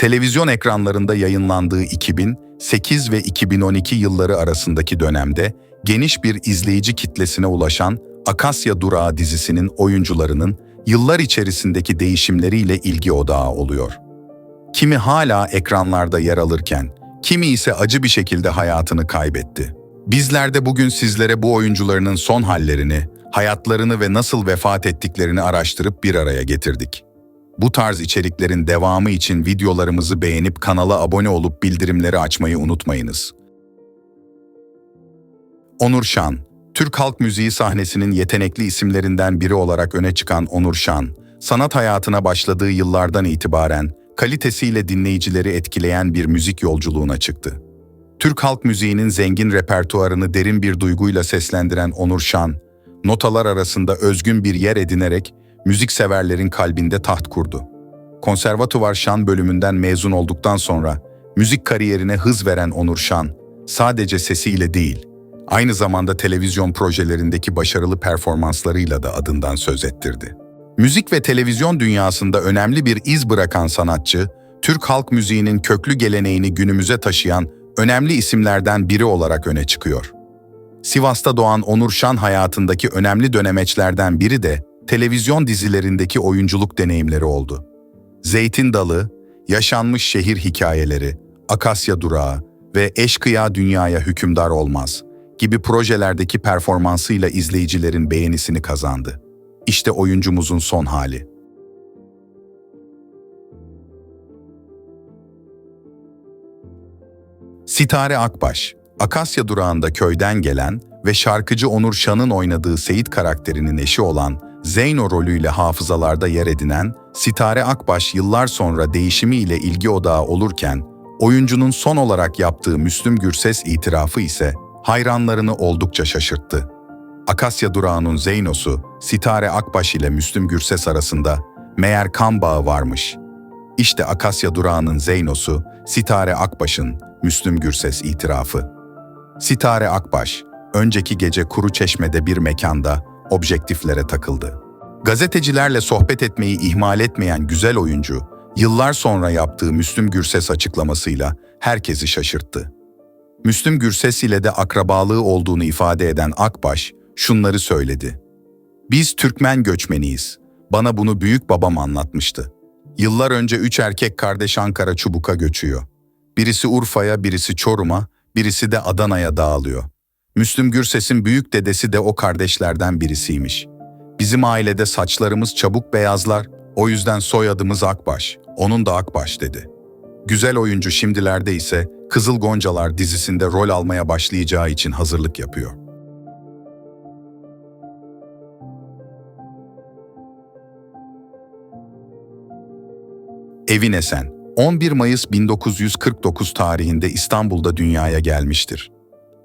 Televizyon ekranlarında yayınlandığı 2008 ve 2012 yılları arasındaki dönemde geniş bir izleyici kitlesine ulaşan Akasya Durağı dizisinin oyuncularının yıllar içerisindeki değişimleriyle ilgi odağı oluyor. Kimi hala ekranlarda yer alırken, kimi ise acı bir şekilde hayatını kaybetti. Bizler de bugün sizlere bu oyuncularının son hallerini, hayatlarını ve nasıl vefat ettiklerini araştırıp bir araya getirdik. Bu tarz içeriklerin devamı için videolarımızı beğenip kanala abone olup bildirimleri açmayı unutmayınız. Onur Şan, Türk halk müziği sahnesinin yetenekli isimlerinden biri olarak öne çıkan Onur Şan, sanat hayatına başladığı yıllardan itibaren kalitesiyle dinleyicileri etkileyen bir müzik yolculuğuna çıktı. Türk halk müziğinin zengin repertuarını derin bir duyguyla seslendiren Onur Şan, notalar arasında özgün bir yer edinerek müzik severlerin kalbinde taht kurdu. Konservatuvar şan bölümünden mezun olduktan sonra müzik kariyerine hız veren Onur Şan, sadece sesiyle değil, aynı zamanda televizyon projelerindeki başarılı performanslarıyla da adından söz ettirdi. Müzik ve televizyon dünyasında önemli bir iz bırakan sanatçı, Türk halk müziğinin köklü geleneğini günümüze taşıyan önemli isimlerden biri olarak öne çıkıyor. Sivas'ta doğan Onur Şan hayatındaki önemli dönemeçlerden biri de televizyon dizilerindeki oyunculuk deneyimleri oldu. Zeytin Dalı, Yaşanmış Şehir Hikayeleri, Akasya Durağı ve Eşkıya Dünyaya Hükümdar Olmaz gibi projelerdeki performansıyla izleyicilerin beğenisini kazandı. İşte oyuncumuzun son hali. Sitare Akbaş, Akasya durağında köyden gelen ve şarkıcı Onur Şan'ın oynadığı Seyit karakterinin eşi olan Zeyno rolüyle hafızalarda yer edinen Sitare Akbaş yıllar sonra değişimiyle ilgi odağı olurken, oyuncunun son olarak yaptığı Müslüm Gürses itirafı ise hayranlarını oldukça şaşırttı. Akasya durağının Zeyno'su, Sitare Akbaş ile Müslüm Gürses arasında meğer kan bağı varmış. İşte Akasya durağının Zeyno'su, Sitare Akbaş'ın Müslüm Gürses itirafı. Sitare Akbaş, önceki gece Kuru Çeşme'de bir mekanda objektiflere takıldı. Gazetecilerle sohbet etmeyi ihmal etmeyen güzel oyuncu, yıllar sonra yaptığı Müslüm Gürses açıklamasıyla herkesi şaşırttı. Müslüm Gürses ile de akrabalığı olduğunu ifade eden Akbaş şunları söyledi. Biz Türkmen göçmeniyiz. Bana bunu büyük babam anlatmıştı. Yıllar önce üç erkek kardeş Ankara Çubuk'a göçüyor. Birisi Urfa'ya, birisi Çorum'a, birisi de Adana'ya dağılıyor. Müslüm Gürses'in büyük dedesi de o kardeşlerden birisiymiş. Bizim ailede saçlarımız çabuk beyazlar, o yüzden soyadımız Akbaş, onun da Akbaş dedi. Güzel oyuncu şimdilerde ise Kızıl Goncalar dizisinde rol almaya başlayacağı için hazırlık yapıyor. Evin Esen, 11 Mayıs 1949 tarihinde İstanbul'da dünyaya gelmiştir.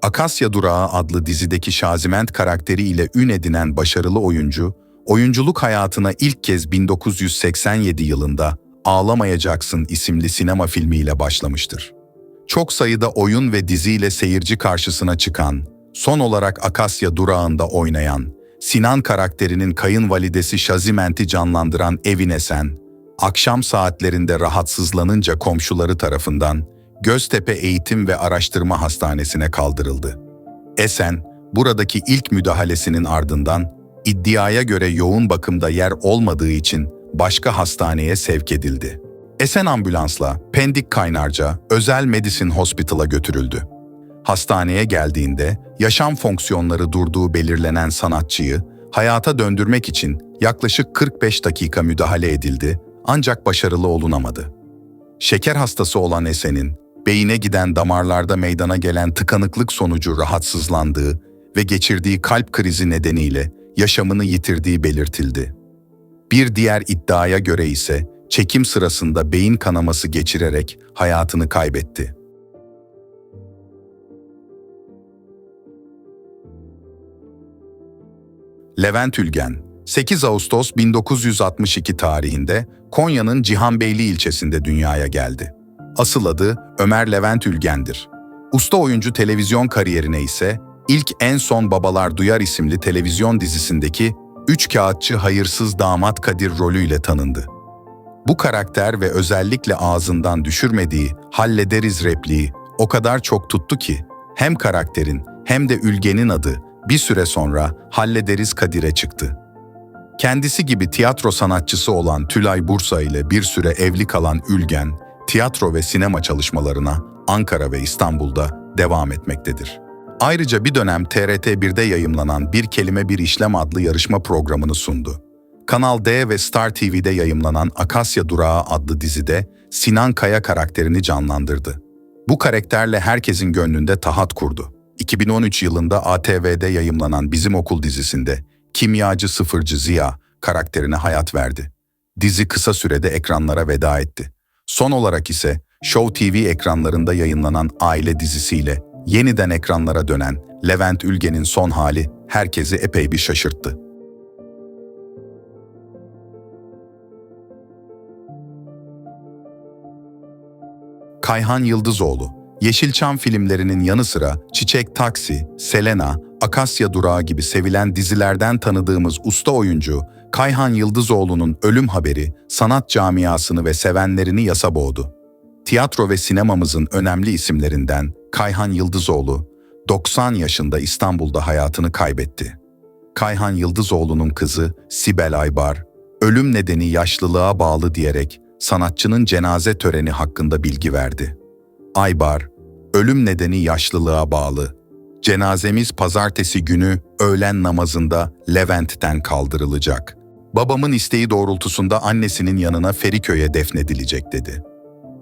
Akasya Durağı adlı dizideki Şaziment karakteri ile ün edinen başarılı oyuncu, oyunculuk hayatına ilk kez 1987 yılında Ağlamayacaksın isimli sinema filmiyle başlamıştır. Çok sayıda oyun ve diziyle seyirci karşısına çıkan, son olarak Akasya Durağı'nda oynayan, Sinan karakterinin kayınvalidesi Şaziment'i canlandıran Evin Esen, akşam saatlerinde rahatsızlanınca komşuları tarafından Göztepe Eğitim ve Araştırma Hastanesi'ne kaldırıldı. Esen, buradaki ilk müdahalesinin ardından iddiaya göre yoğun bakımda yer olmadığı için başka hastaneye sevk edildi. Esen ambulansla Pendik Kaynarca Özel Medicine Hospital'a götürüldü. Hastaneye geldiğinde yaşam fonksiyonları durduğu belirlenen sanatçıyı hayata döndürmek için yaklaşık 45 dakika müdahale edildi ancak başarılı olunamadı. Şeker hastası olan Esen'in beyine giden damarlarda meydana gelen tıkanıklık sonucu rahatsızlandığı ve geçirdiği kalp krizi nedeniyle yaşamını yitirdiği belirtildi. Bir diğer iddiaya göre ise çekim sırasında beyin kanaması geçirerek hayatını kaybetti. Levent Ülgen, 8 Ağustos 1962 tarihinde Konya'nın Cihanbeyli ilçesinde dünyaya geldi. Asıl adı Ömer Levent Ülgen'dir. Usta oyuncu televizyon kariyerine ise ilk En Son Babalar Duyar isimli televizyon dizisindeki Üç Kağıtçı Hayırsız Damat Kadir rolüyle tanındı. Bu karakter ve özellikle ağzından düşürmediği hallederiz repliği o kadar çok tuttu ki hem karakterin hem de ülgenin adı bir süre sonra hallederiz Kadir'e çıktı. Kendisi gibi tiyatro sanatçısı olan Tülay Bursa ile bir süre evli kalan Ülgen, tiyatro ve sinema çalışmalarına Ankara ve İstanbul'da devam etmektedir. Ayrıca bir dönem TRT1'de yayımlanan Bir Kelime Bir İşlem adlı yarışma programını sundu. Kanal D ve Star TV'de yayımlanan Akasya Durağı adlı dizide Sinan Kaya karakterini canlandırdı. Bu karakterle herkesin gönlünde tahat kurdu. 2013 yılında ATV'de yayımlanan Bizim Okul dizisinde kimyacı sıfırcı Ziya karakterine hayat verdi. Dizi kısa sürede ekranlara veda etti. Son olarak ise Show TV ekranlarında yayınlanan Aile dizisiyle yeniden ekranlara dönen Levent Ülgen'in son hali herkesi epey bir şaşırttı. Kayhan Yıldızoğlu, Yeşilçam filmlerinin yanı sıra Çiçek Taksi, Selena, Akasya Durağı gibi sevilen dizilerden tanıdığımız usta oyuncu Kayhan Yıldızoğlu'nun ölüm haberi sanat camiasını ve sevenlerini yasa boğdu. Tiyatro ve sinemamızın önemli isimlerinden Kayhan Yıldızoğlu, 90 yaşında İstanbul'da hayatını kaybetti. Kayhan Yıldızoğlu'nun kızı Sibel Aybar, ölüm nedeni yaşlılığa bağlı diyerek sanatçının cenaze töreni hakkında bilgi verdi. Aybar, ölüm nedeni yaşlılığa bağlı. Cenazemiz pazartesi günü öğlen namazında Levent'ten kaldırılacak. Babamın isteği doğrultusunda annesinin yanına Feriköy'e defnedilecek dedi.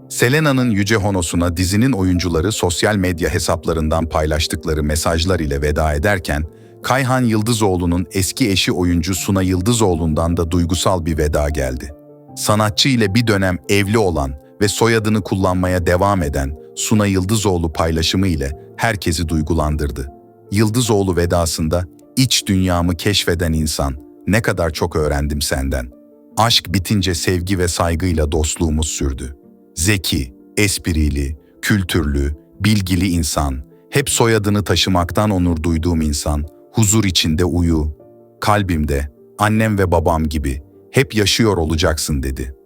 Selena'nın Yüce Honos'una dizinin oyuncuları sosyal medya hesaplarından paylaştıkları mesajlar ile veda ederken, Kayhan Yıldızoğlu'nun eski eşi oyuncu Suna Yıldızoğlu'ndan da duygusal bir veda geldi. Sanatçı ile bir dönem evli olan ve soyadını kullanmaya devam eden Suna Yıldızoğlu paylaşımı ile herkesi duygulandırdı. Yıldızoğlu vedasında iç dünyamı keşfeden insan, ne kadar çok öğrendim senden. Aşk bitince sevgi ve saygıyla dostluğumuz sürdü. Zeki, esprili, kültürlü, bilgili insan, hep soyadını taşımaktan onur duyduğum insan, huzur içinde uyu, kalbimde, annem ve babam gibi hep yaşıyor olacaksın dedi.''